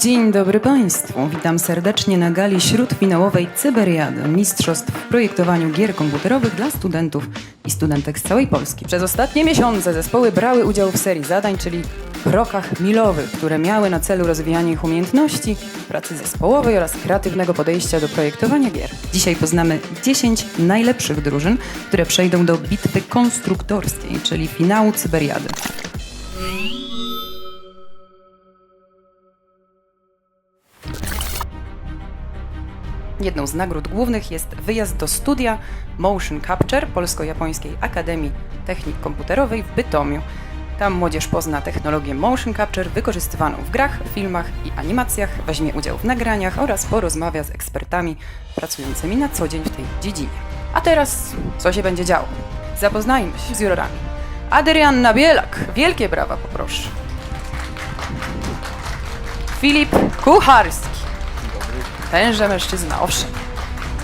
Dzień dobry Państwu. Witam serdecznie na gali śródfinałowej Cyberiady Mistrzostw w projektowaniu gier komputerowych dla studentów i studentek z całej Polski. Przez ostatnie miesiące zespoły brały udział w serii zadań, czyli krokach milowych, które miały na celu rozwijanie ich umiejętności, pracy zespołowej oraz kreatywnego podejścia do projektowania gier. Dzisiaj poznamy 10 najlepszych drużyn, które przejdą do bitwy konstruktorskiej, czyli finału Cyberiady. Jedną z nagród głównych jest wyjazd do studia Motion Capture Polsko-Japońskiej Akademii Technik Komputerowej w Bytomiu. Tam młodzież pozna technologię motion capture wykorzystywaną w grach, filmach i animacjach, weźmie udział w nagraniach oraz porozmawia z ekspertami pracującymi na co dzień w tej dziedzinie. A teraz co się będzie działo? Zapoznajmy się z jurorami. Adrianna Bielak, wielkie brawa poproszę. Filip Kucharski. Tenże mężczyzna, owszem.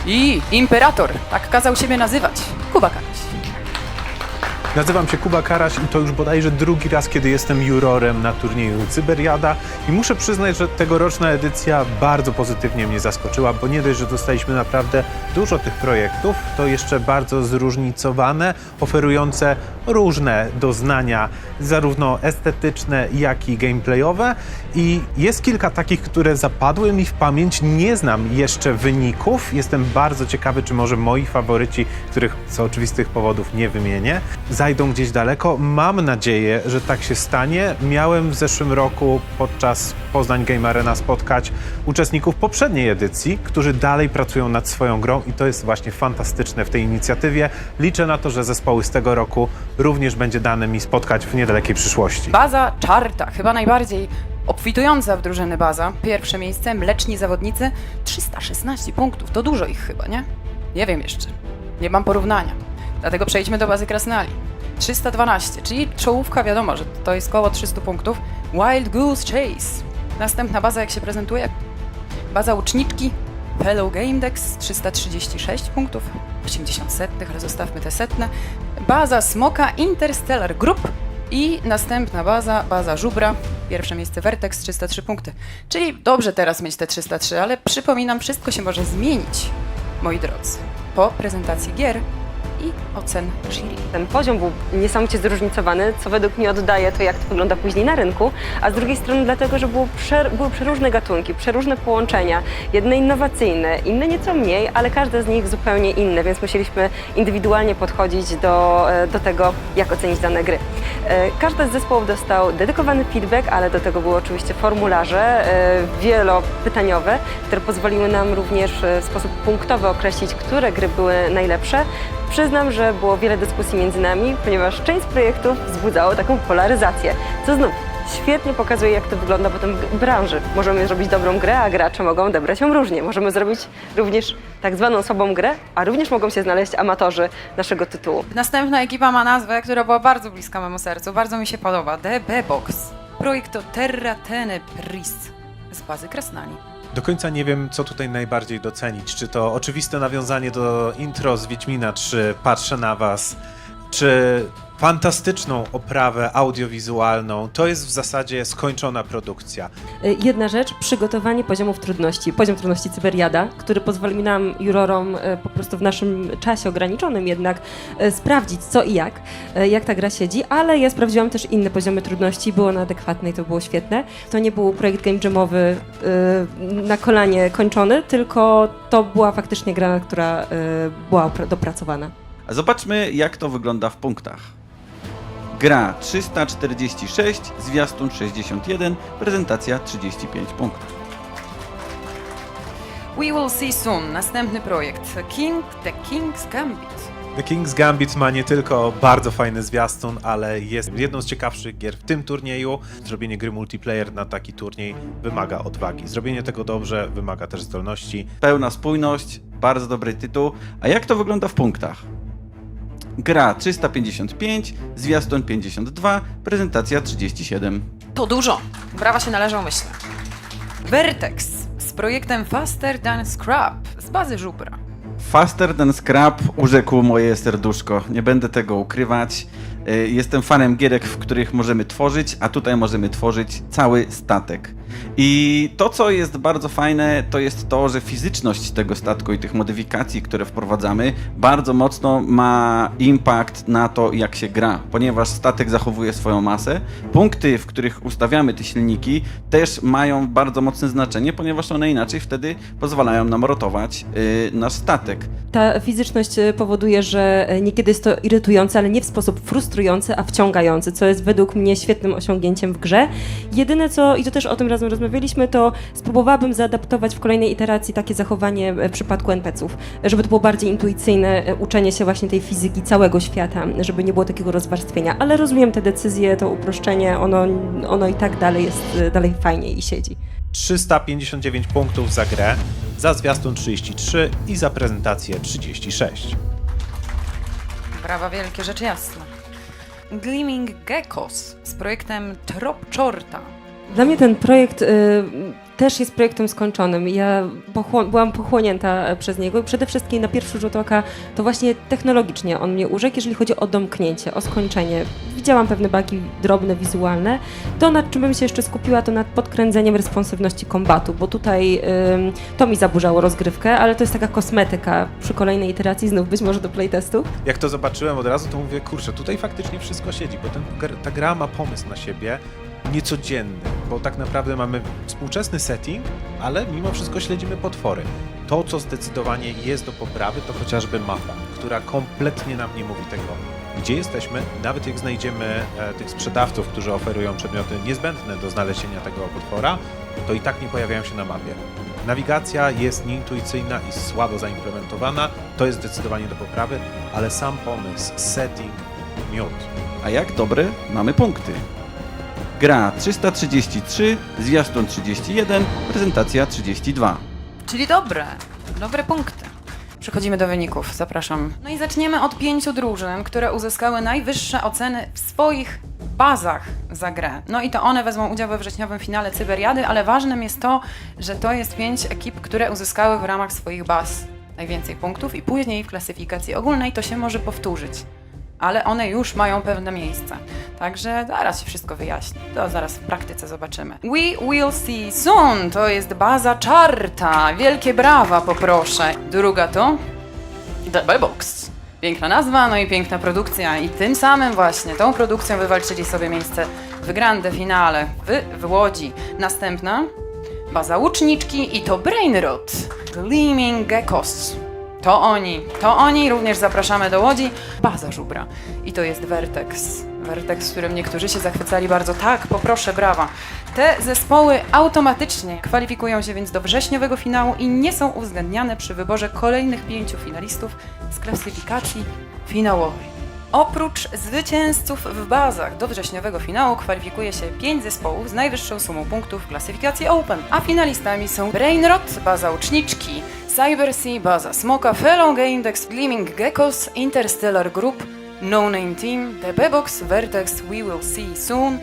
I imperator, tak kazał siebie nazywać. Kuba Karaś. Nazywam się Kuba Karaś i to już bodajże drugi raz, kiedy jestem jurorem na turnieju Cyberiada. I muszę przyznać, że tegoroczna edycja bardzo pozytywnie mnie zaskoczyła, bo nie dość, że dostaliśmy naprawdę dużo tych projektów, to jeszcze bardzo zróżnicowane, oferujące różne doznania, zarówno estetyczne, jak i gameplayowe. I jest kilka takich, które zapadły mi w pamięć, nie znam jeszcze wyników, jestem bardzo ciekawy, czy może moi faworyci, których z oczywistych powodów nie wymienię, zajdą gdzieś daleko. Mam nadzieję, że tak się stanie. Miałem w zeszłym roku podczas Poznań Game Arena spotkać uczestników poprzedniej edycji, którzy dalej pracują nad swoją grą i to jest właśnie fantastyczne w tej inicjatywie. Liczę na to, że zespoły z tego roku również będzie dane mi spotkać w niedalekiej przyszłości. Baza Czarta, chyba najbardziej obfitująca w drużyny baza. Pierwsze miejsce, mleczni zawodnicy, 316 punktów. To dużo ich chyba, nie? Nie wiem jeszcze. Nie mam porównania. Dlatego przejdźmy do bazy Krasnali. 312, czyli czołówka, wiadomo, że to jest koło 300 punktów. Wild Goose Chase. Następna baza, jak się prezentuje? Baza uczniczki Fellow Gamedex 336 punktów, 80 setnych, ale zostawmy te setne. Baza Smoka Interstellar Group i następna baza, baza Żubra, pierwsze miejsce Vertex 303 punkty. Czyli dobrze teraz mieć te 303, ale przypominam, wszystko się może zmienić, moi drodzy, po prezentacji gier i ocen jury. Ten poziom był niesamowicie zróżnicowany, co według mnie oddaje to, jak to wygląda później na rynku, a z drugiej strony dlatego, że było prze, były przeróżne gatunki, przeróżne połączenia, jedne innowacyjne, inne nieco mniej, ale każde z nich zupełnie inne, więc musieliśmy indywidualnie podchodzić do, e, do tego, jak ocenić dane gry. E, Każdy z zespołów dostał dedykowany feedback, ale do tego były oczywiście formularze e, wielopytaniowe, które pozwoliły nam również w sposób punktowy określić, które gry były najlepsze. Przyznam, że było wiele dyskusji między nami, ponieważ część z projektów wzbudzało taką polaryzację, co znów świetnie pokazuje, jak to wygląda potem w branży. Możemy zrobić dobrą grę, a gracze mogą odebrać ją różnie. Możemy zrobić również tak zwaną słabą grę, a również mogą się znaleźć amatorzy naszego tytułu. Następna ekipa ma nazwę, która była bardzo bliska memu sercu, bardzo mi się podoba. DB Box. Projekt Terra Tenebris z bazy Krasnali. Do końca nie wiem, co tutaj najbardziej docenić. Czy to oczywiste nawiązanie do intro z Wiedźmina 3, Patrzę na was, czy fantastyczną oprawę audiowizualną. To jest w zasadzie skończona produkcja. Y, Jedna rzecz, przygotowanie poziomów trudności. Poziom trudności Cyberiada, który pozwoli nam, jurorom, y, po prostu w naszym czasie ograniczonym jednak y, sprawdzić co i jak, jak ta gra siedzi, ale ja sprawdziłam też inne poziomy trudności, było na adekwatne i to było świetne. To nie był projekt game jamowy na kolanie kończony, tylko to była faktycznie gra, która była opra- dopracowana. A zobaczmy, jak to wygląda w punktach. Gra 346, zwiastun 61, prezentacja 35 punktów. We will see soon. Następny projekt. King, The King's Gambit. The King's Gambit ma nie tylko bardzo fajny zwiastun, ale jest jedną z ciekawszych gier w tym turnieju. Zrobienie gry multiplayer na taki turniej wymaga odwagi. Zrobienie tego dobrze wymaga też zdolności. Pełna spójność, bardzo dobry tytuł. A jak to wygląda w punktach? Gra 355, zwiastun 52, prezentacja 37. To dużo. Brawa się należą, myślę. Vertex z projektem Faster Than Scrap z bazy Żubra. Faster than Scrap urzekł moje serduszko. Nie będę tego ukrywać. Y, Jestem fanem gierek, w których możemy tworzyć, a tutaj możemy tworzyć cały statek. I to, co jest bardzo fajne, to jest to, że fizyczność tego statku i tych modyfikacji, które wprowadzamy, bardzo mocno ma impact na to, jak się gra, ponieważ statek zachowuje swoją masę. Punkty, w których ustawiamy te silniki, też mają bardzo mocne znaczenie, ponieważ one inaczej wtedy pozwalają nam rotować y, nasz statek. Ta fizyczność e, powoduje, że e, niekiedy jest to irytujące, ale nie w sposób frustrujący, a wciągający, co jest według mnie świetnym osiągnięciem w grze. Jedyne co, i to też o tym razem rozmawialiśmy, to spróbowałabym zaadaptować w kolejnej iteracji takie zachowanie e, w przypadku NPC-ów, żeby to było bardziej intuicyjne e, uczenie się właśnie tej fizyki całego świata, żeby nie było takiego rozwarstwienia. Ale rozumiem te decyzje, to uproszczenie, ono, ono i tak dalej jest e, dalej fajnie i siedzi. 359 punktów za grę, za zwiastun 33 i za prezentację 36. Brawa wielkie, rzecz jasna. Gleaming Geckos z projektem Trop Czorta. Dla mnie ten projekt y, też jest projektem skończonym. Ja byłam pochłonięta e, przez niego i przede wszystkim na pierwszy rzut oka to właśnie technologicznie on mnie urzekł, jeżeli chodzi o domknięcie, o skończenie. Widziałam pewne bagi drobne, wizualne. To, nad czym bym się jeszcze skupiła, to nad podkręceniem responsywności kombatu, bo tutaj ym, to mi zaburzało rozgrywkę, ale to jest taka kosmetyka przy kolejnej iteracji, znów być może do playtestu. Jak to zobaczyłem od razu, to mówię, kurczę, tutaj faktycznie wszystko siedzi, bo ten, ta gra ma pomysł na siebie, niecodzienny, bo tak naprawdę mamy współczesny setting, ale mimo wszystko śledzimy potwory. To, co zdecydowanie jest do poprawy, to chociażby mapa, która kompletnie nam nie mówi tego, gdzie jesteśmy. Nawet jak znajdziemy e, tych sprzedawców, którzy oferują przedmioty niezbędne do znalezienia tego potwora, to i tak nie pojawiają się na mapie. Nawigacja jest nieintuicyjna i słabo zaimplementowana, to jest zdecydowanie do poprawy, ale sam pomysł, setting, miód. A jak dobre mamy punkty? Gra 333, zwiastun 31, prezentacja 32. Czyli dobre, dobre punkty. Przechodzimy do wyników, zapraszam. No i zaczniemy od pięciu drużyn, które uzyskały najwyższe oceny w swoich bazach za grę. No i to one wezmą udział we wrześniowym finale Cyberiady, ale ważnym jest to, że to jest pięć ekip, które uzyskały w ramach swoich baz najwięcej punktów i później w klasyfikacji ogólnej to się może powtórzyć. Ale one już mają pewne miejsce. Także zaraz się wszystko wyjaśni. To zaraz w praktyce zobaczymy. We will see soon to jest baza czarta. Wielkie brawa poproszę. Druga to The Box. Piękna nazwa, no i piękna produkcja. I tym samym właśnie, tą produkcją wywalczyli sobie miejsce w grande finale w, w Łodzi. Następna baza łuczniczki i to Brainrot. Gleaming Geckos. To oni, to oni, również zapraszamy do Łodzi. Baza żubra. I to jest Vertex. Vertex, z którym niektórzy się zachwycali bardzo. Tak, poproszę, brawa. Te zespoły automatycznie kwalifikują się więc do wrześniowego finału i nie są uwzględniane przy wyborze kolejnych pięciu finalistów z klasyfikacji finałowej. Oprócz zwycięzców w bazach do wrześniowego finału kwalifikuje się pięć zespołów z najwyższą sumą punktów w klasyfikacji Open, a finalistami są Brainrot, baza uczniczki, CyberSea, baza Smoka, Fellow Index, Gleaming Geckos, Interstellar Group, No Name Team, The Bebox, Vertex, We Will See Soon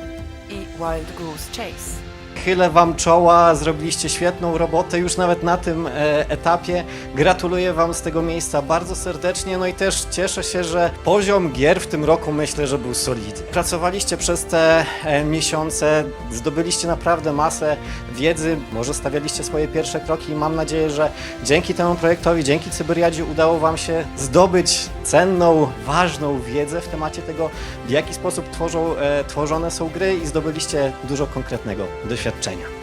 i Wild Goose Chase. Chylę Wam czoła, zrobiliście świetną robotę już nawet na tym e, etapie. Gratuluję Wam z tego miejsca bardzo serdecznie, no i też cieszę się, że poziom gier w tym roku myślę, że był solidny. Pracowaliście przez te e, miesiące, zdobyliście naprawdę masę wiedzy, może stawialiście swoje pierwsze kroki i mam nadzieję, że dzięki temu projektowi, dzięki Cyberiadzie udało Wam się zdobyć cenną, ważną wiedzę w temacie tego, w jaki sposób tworzą, e, tworzone są gry i zdobyliście dużo konkretnego doświadczenia.